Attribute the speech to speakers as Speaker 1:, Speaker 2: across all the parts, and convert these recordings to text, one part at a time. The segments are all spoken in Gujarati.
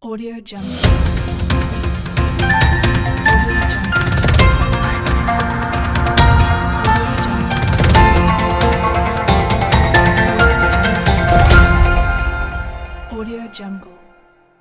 Speaker 1: Audio Jungle. Audio Jungle. Audio Jungle.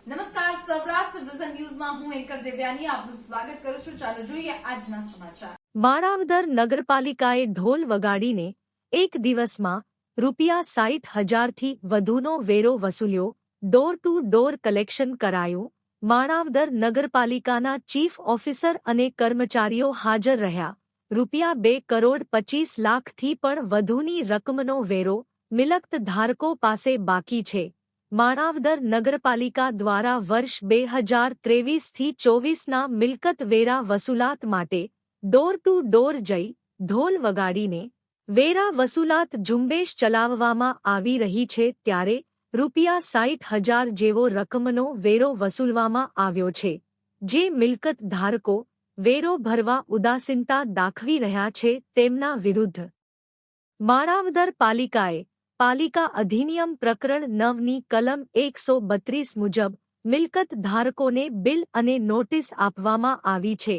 Speaker 2: નમસ્કાર સૌરાષ્ટ્ર વિઝન ન્યૂઝમાં હું એન્કર દેવ્યાની આપનું સ્વાગત કરું છું ચાલો જોઈએ આજના સમાચાર
Speaker 3: માણાવદર નગરપાલિકાએ ઢોલ વગાડીને એક દિવસમાં રૂપિયા સાઠ હજારથી વધુનો વેરો વસૂલ્યો ડોર ટુ ડોર કલેક્શન કરાયું. માણાવદર નગરપાલિકાના ચીફ ઓફિસર અને કર્મચારીઓ હાજર રહ્યા. રૂપિયા બે કરોડ પચીસ લાખથી પણ વધુની રકમનો વેરો મિલકત ધારકો પાસે બાકી છે. માણાવદર નગરપાલિકા દ્વારા વર્ષ બે હજાર ત્રેવીસથી ચોવીસના મિલકત વેરા વસૂલાત માટે ડોર ટુ ડોર જઈ ઢોલ વગાડીને વેરા વસૂલાત ઝુંબેશ ચલાવવામાં આવી રહી છે ત્યારે રૂપિયા સાઠ હજાર જેવો રકમનો વેરો વસૂલવામાં આવ્યો છે, જે મિલકત ધારકો વેરો ભરવા ઉદાસીનતા દાખવી રહ્યા છે તેમના વિરુદ્ધ. માણાવદર પાલિકાએ પાલિકા અધિનિયમ પ્રકરણ નવની કલમ એકસો બત્રીસ મુજબ મિલકત ધારકોને બિલ અને નોટિસ આપવામાં આવી છે,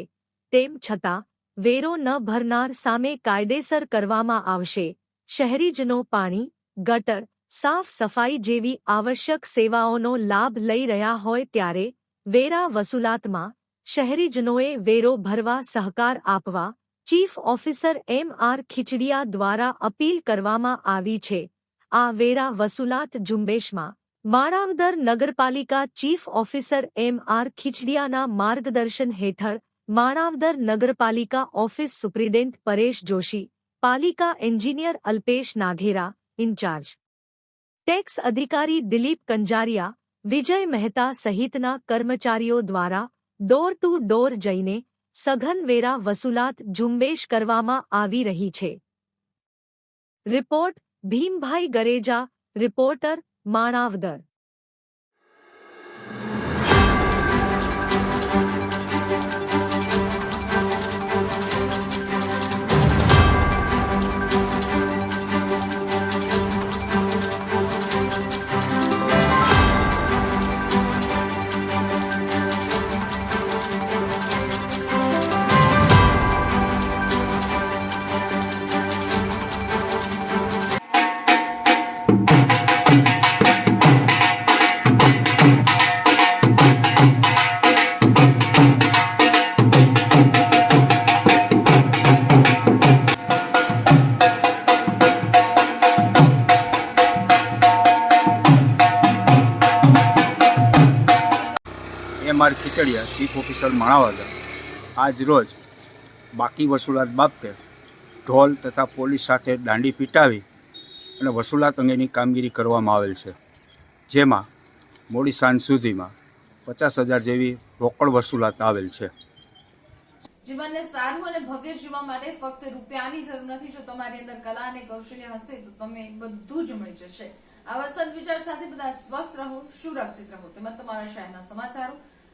Speaker 3: તેમ છતાં વેરો ન ભરનાર સામે કાયદેસર કરવામાં આવશે, શહેરીજનો પાણી, ગટર સાફ સફાઈ જેવી આવશ્યક સેવાઓનો લાભ લઈ રહ્યા હોય ત્યારે, વેરા વસૂલાતમાં, શહેરીજનોએ વેરો ભરવા સહકાર આપવા, chief officer M R Khichadiya દ્વારા અપીલ કરવામાં આવી છે. આ વેરા વસૂલાત ઝુંબેશમાં, માણાવદર નગરપાલિકા ચીફ ઓફિસર એમ આર ખીચડિયાના માર્ગદર્શન હેઠળ, માણાવદર નગરપાલિકા ઓફિસ સુપ્રિન્ટેન્ડન્ટ પરેશ જોશી, પાલિકા engineer Alpesh Naghera, in charge tax અધિકારી દિલીપ કંજારિયા, વિજય મહેતા સહિતના કર્મચારીઓ દ્વારા ડોર ટુ ડોર જઈને સઘન વેરા વસૂલાત ઝુંબેશ કરવામાં આવી રહી છે. Report Bhimbhai Gareja, reporter Manavadar.
Speaker 4: M R Khichadiya chief officer Manavadar, આજ રોજ બાકી વસૂલાત બાબતે ઢોલ તથા પોલીસ સાથે દાંડી પીટાવી અને વસૂલાત અંગેની કામગીરી કરવામાં આવેલ છે. જેમાં મોડી સાંજ સુધીમાં પચાસ હજાર જેવી રોકડ વસૂલાત આવેલ છે.
Speaker 2: જીવનને સારું અને ભવ્ય જીવવા માટે ફક્ત રૂપિયાની જરૂર નથી, જો તમારી અંદર કલા અને કૌશલ્ય હશે, તો તમે બધું જ મળી જશે. આવા સદવિચાર સાથે બધા સ્વસ્થ રહો, સુરક્ષિત રહો. તેમજ તમારા શહેરના સમાચારો